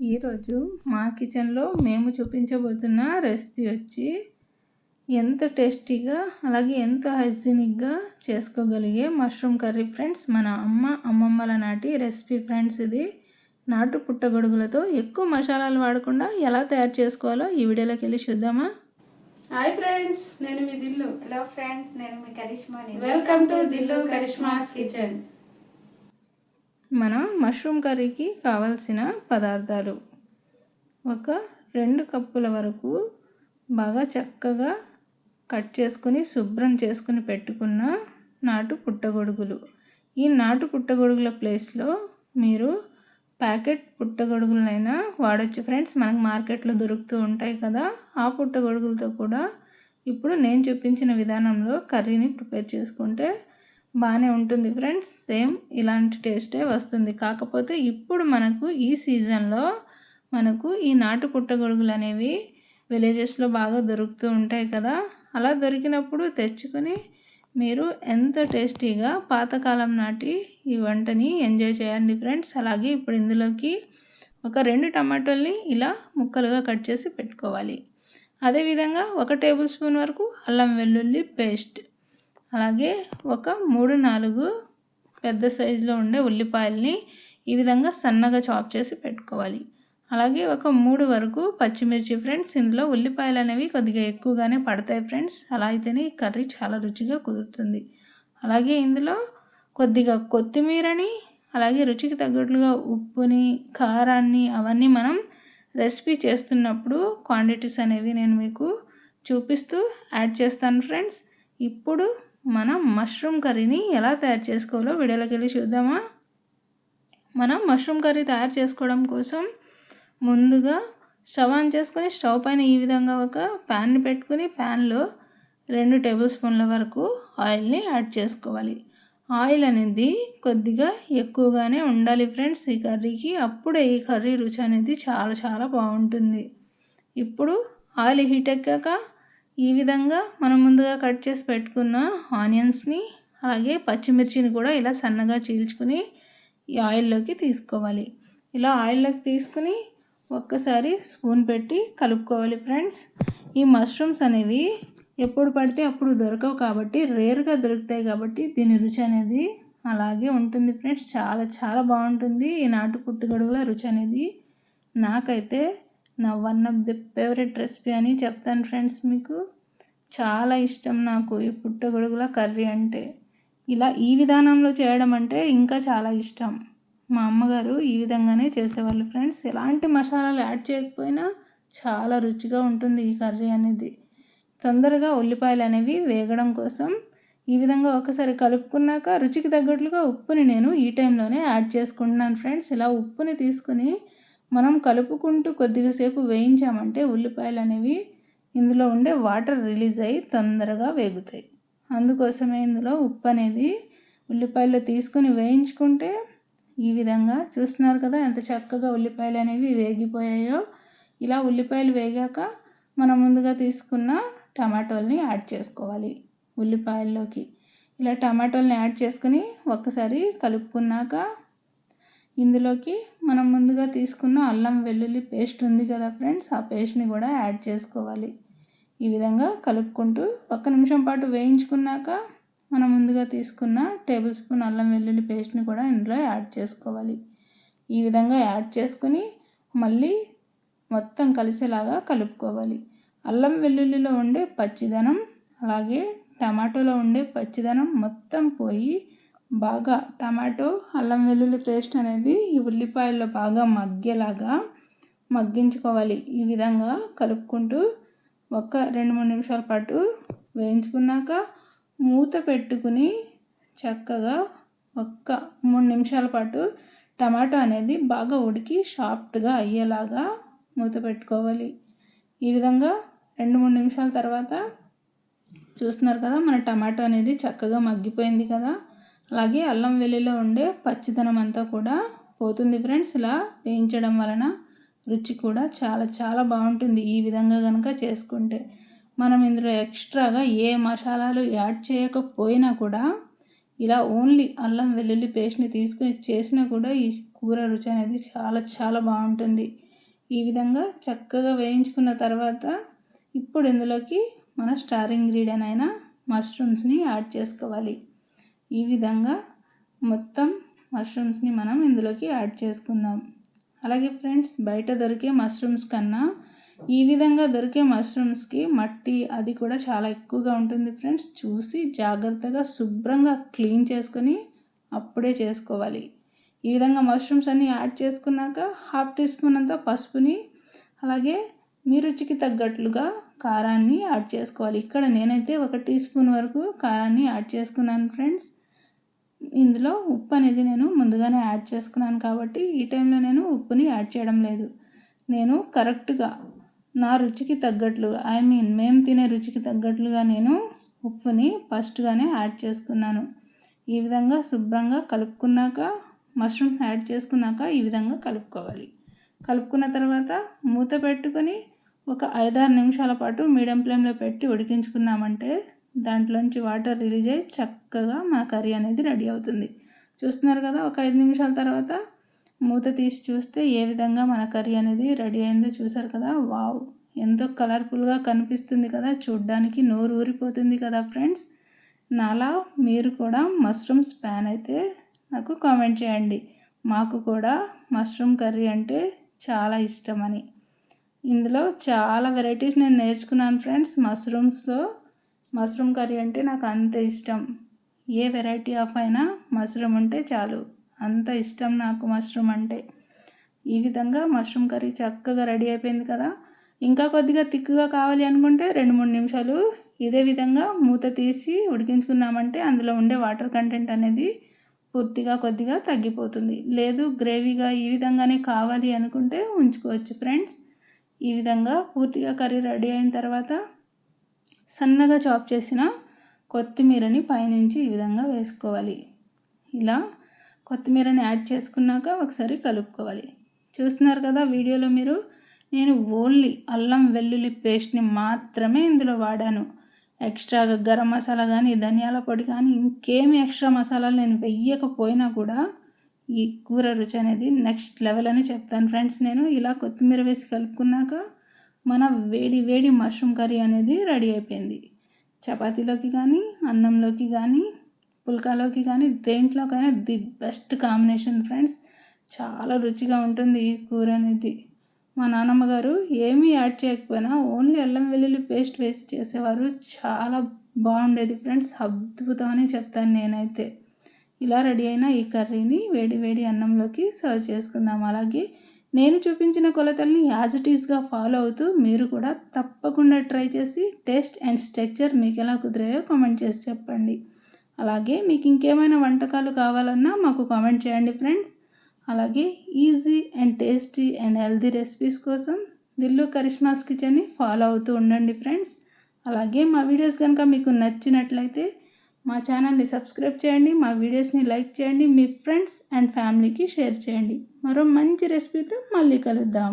ఈరోజు మా కిచెన్లో మేము చూపించబోతున్న రెసిపీ వచ్చి ఎంత టేస్టీగా అలాగే ఎంత హైజీనిక్గా చేసుకోగలిగే మష్రూమ్ కర్రీ ఫ్రెండ్స్. మన అమ్మ అమ్మమ్మల నాటి రెసిపీ ఫ్రెండ్స్ ఇది. నాటు పుట్టగొడుగులతో ఎక్కువ మసాలాలు వాడకుండా ఎలా తయారు చేసుకోవాలో ఈ వీడియోలోకి వెళ్ళి చూద్దామా? హాయ్ ఫ్రెండ్స్ నేను మీ దిల్లు. హలో ఫ్రెండ్స్ నేను మీ Karishma. Welcome to Dillu Karishma's kitchen. మన మష్రూమ్ కర్రీకి కావలసిన పదార్థాలు. ఒక రెండు కప్పుల వరకు బాగా చక్కగా కట్ చేసుకుని శుభ్రం చేసుకుని పెట్టుకున్న నాటు పుట్టగొడుగులు. ఈ నాటు పుట్టగొడుగుల ప్లేస్లో మీరు ప్యాకెట్ పుట్టగొడుగులనైనా వాడచ్చు. ఫ్రెండ్స్ మనకు మార్కెట్లో దొరుకుతూ ఉంటాయి కదా ఆ పుట్టగొడుగులతో కూడా ఇప్పుడు నేను చూపించిన విధానంలో కర్రీని ప్రిపేర్ చేసుకుంటే బాగానే ఉంటుంది ఫ్రెండ్స్. సేమ్ ఇలాంటి టేస్టే వస్తుంది. కాకపోతే ఇప్పుడు మనకు ఈ సీజన్లో మనకు ఈ నాటు పుట్టగొడుగులు అనేవి విలేజెస్లో బాగా దొరుకుతూ ఉంటాయి కదా. అలా దొరికినప్పుడు తెచ్చుకొని మీరు ఎంత టేస్టీగా పాతకాలం నాటి ఈ వంటని ఎంజాయ్ చేయండి ఫ్రెండ్స్. అలాగే ఇప్పుడు ఇందులోకి ఒక రెండు టమాటోల్ని ఇలా ముక్కలుగా కట్ చేసి పెట్టుకోవాలి. అదేవిధంగా ఒక టేబుల్ స్పూన్ వరకు అల్లం వెల్లుల్లి పేస్ట్ అలాగే ఒక మూడు నాలుగు పెద్ద సైజులో ఉండే ఉల్లిపాయల్ని ఈ విధంగా సన్నగా చాప్ చేసి పెట్టుకోవాలి. అలాగే ఒక మూడు వరకు పచ్చిమిర్చి ఫ్రెండ్స్ ఇందులో ఉల్లిపాయలు అనేవి కొద్దిగా ఎక్కువగానే పడతాయి ఫ్రెండ్స్. అలా అయితేనే ఈ కర్రీ చాలా రుచిగా కుదురుతుంది. అలాగే ఇందులో కొద్దిగా కొత్తిమీరని అలాగే రుచికి తగ్గట్లుగా ఉప్పుని కారాన్ని అవన్నీ మనం రెసిపీ చేస్తున్నప్పుడు క్వాంటిటీస్ అనేవి నేను మీకు చూపిస్తూ యాడ్ చేస్తాను ఫ్రెండ్స్. ఇప్పుడు మనం మష్రూమ్ కర్రీని ఎలా తయారు చేసుకోవాలో వీడియోలోకి వెళ్ళి చూద్దామా? మనం మష్రూమ్ కర్రీ తయారు చేసుకోవడం కోసం ముందుగా స్టవ్ ఆన్ చేసుకొని స్టవ్ పైన ఈ విధంగా ఒక ప్యాన్ని పెట్టుకుని ప్యాన్లో రెండు టేబుల్ స్పూన్ల వరకు ఆయిల్ని యాడ్ చేసుకోవాలి. ఆయిల్ అనేది కొద్దిగా ఎక్కువగానే ఉండాలి ఫ్రెండ్స్ ఈ కర్రీకి అప్పుడే ఈ కర్రీ రుచి అనేది చాలా చాలా బాగుంటుంది. ఇప్పుడు ఆయిల్ హీట్ ఎక్కాక ఈ విధంగా మనం ముందుగా కట్ చేసి పెట్టుకున్న ఆనియన్స్ని అలాగే పచ్చిమిర్చిని కూడా ఇలా సన్నగా చీల్చుకుని ఈ ఆయిల్లోకి తీసుకోవాలి. ఇలా ఆయిల్లోకి తీసుకుని ఒక్కసారి స్పూన్ పెట్టి కలుపుకోవాలి ఫ్రెండ్స్. ఈ మష్రూమ్స్ అనేవి ఎప్పుడు పడితే అప్పుడు దొరకవు కాబట్టి రేర్గా దొరుకుతాయి కాబట్టి దీని రుచి అనేది అలాగే ఉంటుంది ఫ్రెండ్స్. చాలా చాలా బాగుంటుంది. ఈ నాటు పుట్టుగడుగుల రుచి అనేది నాకైతే నా one of the favourite recipe అని చెప్తాను ఫ్రెండ్స్ మీకు. చాలా ఇష్టం నాకు ఈ పుట్టగొడుగుల కర్రీ అంటే. ఇలా ఈ విధానంలో చేయడం అంటే ఇంకా చాలా ఇష్టం. మా అమ్మగారు ఈ విధంగానే చేసేవాళ్ళు ఫ్రెండ్స్. ఎలాంటి మసాలాలు యాడ్ చేయకపోయినా చాలా రుచిగా ఉంటుంది ఈ కర్రీ అనేది. తొందరగా ఉల్లిపాయలు అనేవి వేగడం కోసం ఈ విధంగా ఒకసారి కలుపుకున్నాక రుచికి తగ్గట్లుగా ఉప్పుని నేను ఈ టైంలోనే యాడ్ చేసుకుంటున్నాను ఫ్రెండ్స్. ఇలా ఉప్పుని తీసుకుని మనం కలుపుకుంటూ కొద్దిగా సేపు వేయించామంటే ఉల్లిపాయలు అనేవి ఇందులో ఉండే వాటర్ రిలీజ్ అయ్యి తొందరగా వేగుతాయి. అందుకోసమే ఇందులో ఉప్పు అనేది ఉల్లిపాయలు తీసుకొని వేయించుకుంటే ఈ విధంగా చూస్తున్నారు కదా ఎంత చక్కగా ఉల్లిపాయలు అనేవి వేగిపోయాయో. ఇలా ఉల్లిపాయలు వేగాక మనం ముందుగా తీసుకున్న టమాటోల్ని యాడ్ చేసుకోవాలి ఉల్లిపాయల్లోకి. ఇలా టమాటోల్ని యాడ్ చేసుకుని ఒక్కసారి కలుపుకున్నాక ఇందులోకి మనం ముందుగా తీసుకున్న అల్లం వెల్లుల్లి పేస్ట్ ఉంది కదా ఫ్రెండ్స్ ఆ పేస్ట్ని కూడా యాడ్ చేసుకోవాలి. ఈ విధంగా కలుపుకుంటూ ఒక్క నిమిషం పాటు వేయించుకున్నాక మనం ముందుగా తీసుకున్న టేబుల్ స్పూన్ అల్లం వెల్లుల్లి పేస్ట్ని కూడా ఇందులో యాడ్ చేసుకోవాలి. ఈ విధంగా యాడ్ చేసుకుని మళ్ళీ మొత్తం కలిసేలాగా కలుపుకోవాలి. అల్లం వెల్లుల్లిలో ఉండే పచ్చిదనం అలాగే టమాటోలో ఉండే పచ్చిదనం మొత్తం పోయి బాగా టమాటో అల్లం వెల్లుల్లి పేస్ట్ అనేది ఈ ఉల్లిపాయల్లో బాగా మగ్గేలాగా మగ్గించుకోవాలి. ఈ విధంగా కలుపుకుంటూ ఒక రెండు మూడు నిమిషాల పాటు వేయించుకున్నాక మూత పెట్టుకుని చక్కగా ఒక్క మూడు నిమిషాల పాటు టమాటో అనేది బాగా ఉడికి సాఫ్ట్గా అయ్యేలాగా మూత పెట్టుకోవాలి. ఈ విధంగా రెండు మూడు నిమిషాల తర్వాత చూస్తున్నారు కదా మన టమాటో అనేది చక్కగా మగ్గిపోయింది కదా. అలాగే అల్లం వెల్లిలో ఉండే పచ్చిదనం అంతా కూడా పోతుంది ఫ్రెండ్స్. ఇలా వేయించడం వలన రుచి కూడా చాలా చాలా బాగుంటుంది ఈ విధంగా కనుక చేసుకుంటే. మనం ఇందులో ఎక్స్ట్రాగా ఏ మసాలాలు యాడ్ చేయకపోయినా కూడా ఇలా ఓన్లీ అల్లం వెల్లుల్లి పేస్ట్ని తీసుకుని చేసినా కూడా ఈ కూర రుచి అనేది చాలా చాలా బాగుంటుంది. ఈ విధంగా చక్కగా వేయించుకున్న తర్వాత ఇప్పుడు ఇందులోకి మన స్టార్ ఇంగ్రీడియంట్ అయిన మష్రూమ్స్ని యాడ్ చేసుకోవాలి. ఈ విధంగా మొత్తం మష్రూమ్స్ని మనం ఇందులోకి యాడ్ చేసుకుందాం. అలాగే ఫ్రెండ్స్ బయట దొరికే మష్రూమ్స్ కన్నా ఈ విధంగా దొరికే మష్రూమ్స్కి మట్టి అది కూడా చాలా ఎక్కువగా ఉంటుంది ఫ్రెండ్స్. చూసి జాగ్రత్తగా శుభ్రంగా క్లీన్ చేసుకొని అప్పుడే చేసుకోవాలి. ఈ విధంగా మష్రూమ్స్ అన్నీ యాడ్ చేసుకున్నాక హాఫ్ టీ స్పూన్ అంతా పసుపుని అలాగే మీ రుచికి తగ్గట్లుగా కారాన్ని యాడ్ చేసుకోవాలి. ఇక్కడ నేనైతే ఒక టీ స్పూన్ వరకు కారాన్ని యాడ్ చేసుకున్నాను ఫ్రెండ్స్. ఇందులో ఉప్పు అనేది నేను ముందుగానే యాడ్ చేసుకున్నాను కాబట్టి ఈ టైంలో నేను ఉప్పుని యాడ్ చేయడం లేదు. నేను కరెక్ట్గా నా రుచికి తగ్గట్లు ఐ మీన్ మేము తినే రుచికి తగ్గట్లుగా నేను ఉప్పుని ఫస్ట్గానే యాడ్ చేసుకున్నాను. ఈ విధంగా శుభ్రంగా కలుపుకున్నాక మష్రూమ్స్ యాడ్ చేసుకున్నాక ఈ విధంగా కలుపుకోవాలి. కలుపుకున్న తర్వాత మూత పెట్టుకొని ఒక ఐదారు నిమిషాల పాటు మీడియం ఫ్లేమ్లో పెట్టి ఉడికించుకున్నామంటే దాంట్లోంచి వాటర్ రిలీజ్ అయ్యి చక్కగా మన కర్రీ అనేది రెడీ అవుతుంది. చూస్తున్నారు కదా ఒక ఐదు నిమిషాల తర్వాత మూత తీసి చూస్తే ఏ విధంగా మన కర్రీ అనేది రెడీ అయిందో చూసారు కదా వావ్! ఎంతో కలర్ఫుల్గా కనిపిస్తుంది కదా చూడ్డానికి నోరు ఊరిపోతుంది కదా ఫ్రెండ్స్. నాలా మీరు కూడా మష్రూమ్స్ ప్యాన్ అయితే నాకు కామెంట్ చేయండి. మాకు కూడా మష్రూమ్ కర్రీ అంటే చాలా ఇష్టమని. ఇందులో చాలా వెరైటీస్ నేను నేర్చుకున్నాను ఫ్రెండ్స్ మష్రూమ్స్లో. మష్రూమ్ కర్రీ అంటే నాకు అంత ఇష్టం. ఏ వెరైటీ ఆఫ్ అయినా మష్రూమ్ ఉంటే చాలు. అంత ఇష్టం నాకు మష్రూమ్ అంటే. ఈ విధంగా మష్రూమ్ కర్రీ చక్కగా రెడీ అయిపోయింది కదా. ఇంకా కొద్దిగా తిక్కుగా కావాలి అనుకుంటే రెండు మూడు నిమిషాలు ఇదే విధంగా మూత తీసి ఉడికించుకున్నామంటే అందులో ఉండే వాటర్ కంటెంట్ అనేది పూర్తిగా కొద్దిగా తగ్గిపోతుంది. లేదు గ్రేవీగా ఈ విధంగానే కావాలి అనుకుంటే ఉంచుకోవచ్చు ఫ్రెండ్స్. ఈ విధంగా పూర్తిగా కర్రీ రెడీ అయిన తర్వాత సన్నగా చాప్ చేసిన కొత్తిమీరని పైనుంచి ఈ విధంగా వేసుకోవాలి. ఇలా కొత్తిమీరని యాడ్ చేసుకున్నాక ఒకసారి కలుపుకోవాలి. చూస్తున్నారు కదా వీడియోలో మీరు? నేను ఓన్లీ అల్లం వెల్లుల్లి పేస్ట్ని మాత్రమే ఇందులో వాడాను. ఎక్స్ట్రాగా గరం మసాలా కానీ ధనియాల పొడి కానీ ఇంకేమి ఎక్స్ట్రా మసాలాలు నేను వెయ్యకపోయినా కూడా ఈ కూర రుచి అనేది నెక్స్ట్ లెవెల్ అని చెప్తాను. ఫ్రెండ్స్ నేను ఇలా కొత్తిమీర వేసి కలుపుకున్నాక మన వేడి వేడి మష్రూమ్ కర్రీ అనేది రెడీ అయిపోయింది. చపాతీలోకి కానీ అన్నంలోకి కానీ పుల్కాలోకి కానీ దేంట్లోకైనా ది బెస్ట్ కాంబినేషన్ ఫ్రెండ్స్. చాలా రుచిగా ఉంటుంది ఈ కూర అనేది. మా నాన్నమ్మ గారు ఏమీ యాడ్ చేయకపోయినా ఓన్లీ అల్లం వెల్లుల్లి పేస్ట్ వేసి చేసేవారు. చాలా బాగుండేది ఫ్రెండ్స్. అద్భుతం అని చెప్తాను నేనైతే. ఇలా రెడీ అయిన ఈ కర్రీని వేడి వేడి అన్నంలోకి సర్వ్ చేసుకుందాం. అలాగే నేను చూపించిన కొలతల్ని యాజ్ ఇట్ ఈస్గా ఫాలో అవుతూ మీరు కూడా తప్పకుండా ట్రై చేసి టేస్ట్ అండ్ స్ట్రక్చర్ మీకు ఎలా కుదిరాయో కామెంట్ చేసి చెప్పండి. అలాగే మీకు ఇంకేమైనా వంటకాలు కావాలన్నా మాకు కామెంట్ చేయండి ఫ్రెండ్స్ అలాగే easy and tasty and healthy recipes కోసం దిల్లు కరిష్మాస్ కిచెన్ని ఫాలో అవుతూ ఉండండి ఫ్రెండ్స్ అలాగే మా వీడియోస్ కనుక మీకు నచ్చినట్లయితే మా ఛానల్ని సబ్స్క్రైబ్ చేయండి మా వీడియోస్ని లైక్ చేయండి మీ ఫ్రెండ్స్ అండ్ ఫ్యామిలీకి షేర్ చేయండి. మరో మంచి రెసిపీతో మళ్ళీ కలుద్దాం.